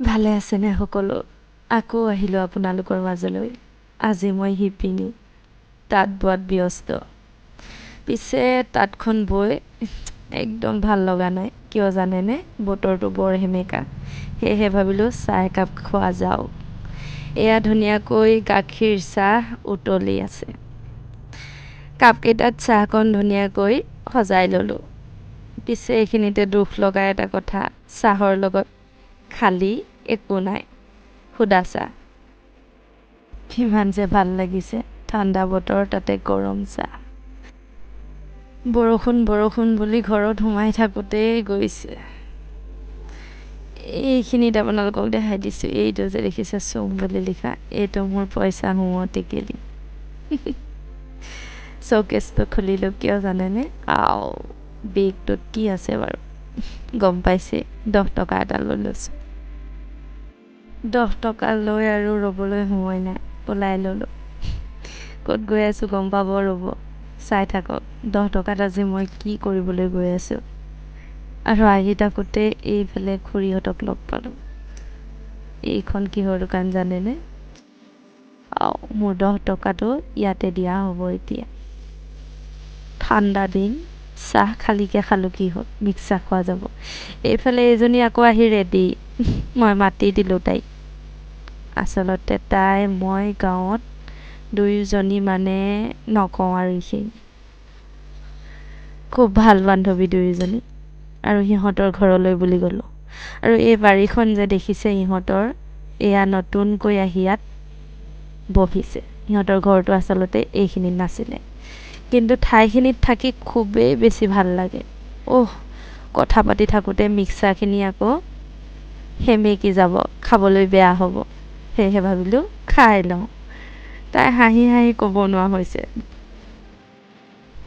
ভালে আছেনে সকলো? আকৌ আহিলোঁ আপোনালোকৰ মাজলৈ। আজি মই শিপিনী তাঁত বোৱাত ব্যস্ত। পিছে তাঁতখন বৈ একদম ভাল লগা নাই। কিয় জানেনে? বতৰটো বৰ সেমেকা। সেয়েহে ভাবিলোঁ চাহ একাপ খোৱা যাওক। এয়া ধুনীয়াকৈ গাখীৰ চাহ উতলি আছে। কাপকেইটাত চাহকণ ধুনীয়াকৈ সজাই ল'লোঁ। পিছে এইখিনিতে দুখ লগা এটা কথা চাহৰ লগত খালি একো নাই। সুদা চাহ কিমান যে ভাল লাগিছে ঠাণ্ডা বতৰ তাতে গৰম চাহ বৰষুণ বৰষুণ বুলি ঘৰত সোমাই থাকোঁতেই গৈছে। এইখিনিত আপোনালোকক দেখাই দিছোঁ এইটো যে দেখিছে চুম বুলি লিখা এইটো মোৰ পইচা সোমোৱা টেকেলি। শ্ব'কেছটো খুলিলোঁ কিয় জানেনে? আও বেগটোত কি আছে বাৰু? গম পাইছে দহ টকা এটা লৈ লৈছোঁ। দহ টকা লৈ আৰু ৰ'বলৈ সময় নাই ওলাই ল'লোঁ। ক'ত গৈ আছোঁ গম পাব ৰ'ব। চাই থাকক দহ টকাত আজি মই কি কৰিবলৈ গৈ আছোঁ। আৰু আহি থাকোঁতে এইফালে খুৰীহঁতক লগ পালোঁ। এইখন কিহৰ দোকান জানেনে? আও মোৰ দহ টকাটো ইয়াতে দিয়া হ'ব এতিয়া। ঠাণ্ডা দিন চাহ খালীকৈ খালোঁ কি হ'ল মিক্স চাহ খোৱা যাব। এইফালে এইজনী আকৌ আহি ৰেডি মই মাতি দিলোঁ তাইক। আচলতে তাই মই গাঁৱত দুয়োজনী মানে নকওঁ আৰু এইখিনি খুব ভাল বান্ধৱী দুয়োজনী। আৰু সিহঁতৰ ঘৰলৈ বুলি গ'লোঁ। আৰু এই বাৰীখন যে দেখিছে সিহঁতৰ এয়া নতুনকৈ আহি ইয়াত বহিছে। সিহঁতৰ ঘৰটো আচলতে এইখিনিত নাছিলে। কিন্তু ঠাইখিনিত থাকি খুবেই বেছি ভাল লাগে। অহ কথা পাতি থাকোঁতে মিক্স চাহখিনি আকৌ সেমেকি যাব খাবলৈ বেয়া হ'ব। সেয়েহে ভাবিলোঁ খাই লওঁ। তাই হাঁহি হাঁহি ক'ব নোৱাৰা হৈছে।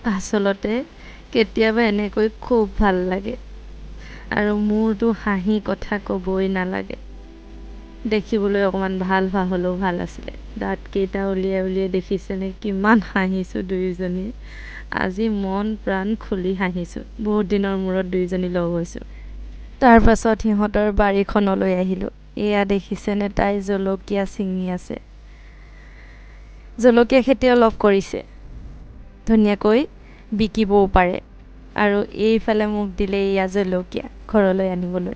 আচলতে কেতিয়াবা এনেকৈ খুব ভাল লাগে আৰু মোৰতো হাঁহি কথা ক'বই নালাগে। দেখিবলৈ অকণমান ভাল ভাল হ'লেও ভাল আছিলে। দাঁতকেইটা উলিয়াই উলিয়াই দেখিছেনে কিমান হাঁহিছোঁ দুয়োজনীয়ে আজি মন প্ৰাণ খুলি হাঁহিছোঁ। বহুত দিনৰ মূৰত দুয়োজনী লগ হৈছোঁ। তাৰপাছত সিহঁতৰ বাৰীখনলৈ আহিলোঁ। এয়া দেখিছেনে তাই জলকীয়া ছিঙি আছে জলকীয়া খেতি অলপ কৰিছে ধুনীয়াকৈ বিকিবও পাৰে আৰু এইফালে মোক দিলে এয়া জলকীয়া ঘৰলৈ আনিবলৈ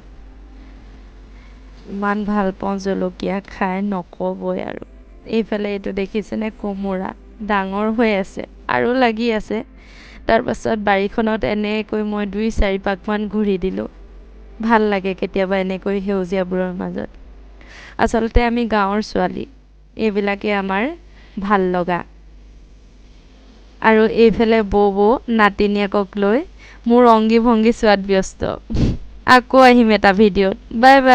ইমান ভাল পাওঁ জলকীয়া খাই নক'বই আৰু এইফালে এইটো দেখিছেনে কোমোৰা ডাঙৰ হৈ আছে আৰু লাগি আছে তাৰপাছত বাৰীখনত এনেকৈ মই দুই চাৰি পাকমান ঘূৰি দিলোঁ ভাল লাগে কেতিয়াবা এনেকৈ সেউজীয়াবোৰৰ মাজত। আচলতে আমি গাঁৱৰ ছোৱালী এইবিলাকে আমাৰ ভাল লগা। আৰু এইফালে বৌ বৌ নাতিনীয়েকক লৈ মোৰ অংগী ভংগী চোৱাত ব্যস্ত। আকৌ আহিম এটা ভিডিঅ'ত। Bye bye.